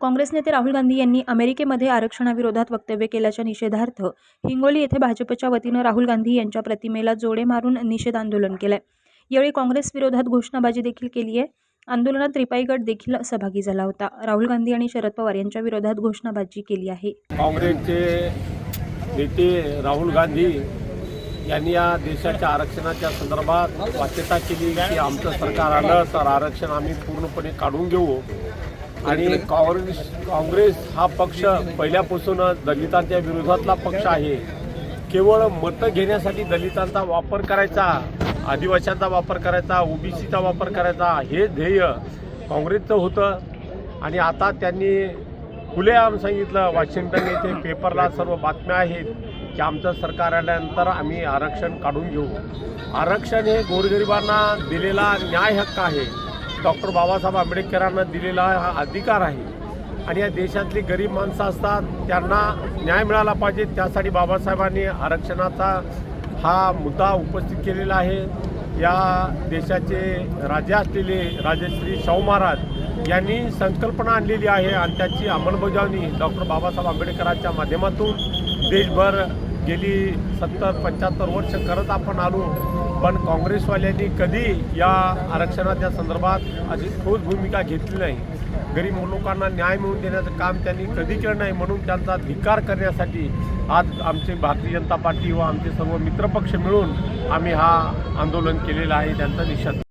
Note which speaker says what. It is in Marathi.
Speaker 1: काँग्रेस नेते राहुल गांधी यांनी अमेरिकेमध्ये आरक्षणाविरोधात वक्तव्य केल्याच्या निषेधार्थ हिंगोली येथे भाजपच्या वतीनं राहुल गांधी यांच्या प्रतिमेला जोडे मारून निषेध आंदोलन केलंय. यावेळी काँग्रेस विरोधात घोषणाबाजी देखील केली आहे आंदोलनात रिपाई गट देखील सहभागी झाला होता. राहुल गांधी आणि शरद पवार यांच्या विरोधात घोषणाबाजी केली आहे.
Speaker 2: काँग्रेसचे नेते राहुल गांधी यांनी या देशाच्या आरक्षणाच्या संदर्भात वाच्यता केली की आमचं सरकार आलं तर आरक्षण आम्ही पूर्णपणे काढून घेऊ. आणि काँग्रेस काँग्रेस हा पक्ष पहिल्यापासूनच दलितांच्या विरोधातला पक्ष आहे. केवळ मतं घेण्यासाठी दलितांचा वापर करायचा आदिवासींचा वापर करायचा ओबीसीचा वापर करायचा हे ध्येय काँग्रेसचं होतं. आणि आता त्यांनी खुलेआम सांगितलं वॉशिंग्टन येथे पेपरला सर्व बातम्या आहेत की आमचं सरकार आल्यानंतर आम्ही आरक्षण काढून घेऊ. आरक्षण हे गोरगरिबांना दिलेला न्याय हक्क आहे. डॉक्टर बाबासाहेब आंबेडकरांना दिलेला हा अधिकार आहे. आणि या देशातली गरीब माणसं असतात त्यांना न्याय मिळाला पाहिजे. त्यासाठी बाबासाहेबांनी आरक्षणाचा हा मुद्दा उपस्थित केलेला आहे. या देशाचे राजे असलेले राजश्री शाहू महाराज यांनी संकल्पना आणलेली आहे आणि त्याची अंमलबजावणी डॉक्टर बाबासाहेब आंबेडकरांच्या माध्यमातून देशभर गेली सत्तर पंच्याहत्तर वर्ष करत आपण आलो. पण काँग्रेसवाल्यांनी कधी या आरक्षणाच्या संदर्भात अशी ठोस भूमिका घेतली नाही. गरीब लोकांना न्याय मिळवून देण्याचं काम त्यांनी कधी केलं नाही म्हणून त्यांचा धिकार करण्यासाठी आज आमचे भारतीय जनता पार्टी व आमचे सर्व मित्रपक्ष मिळून आम्ही हा आंदोलन केलेलं आहे त्यांचा निषेध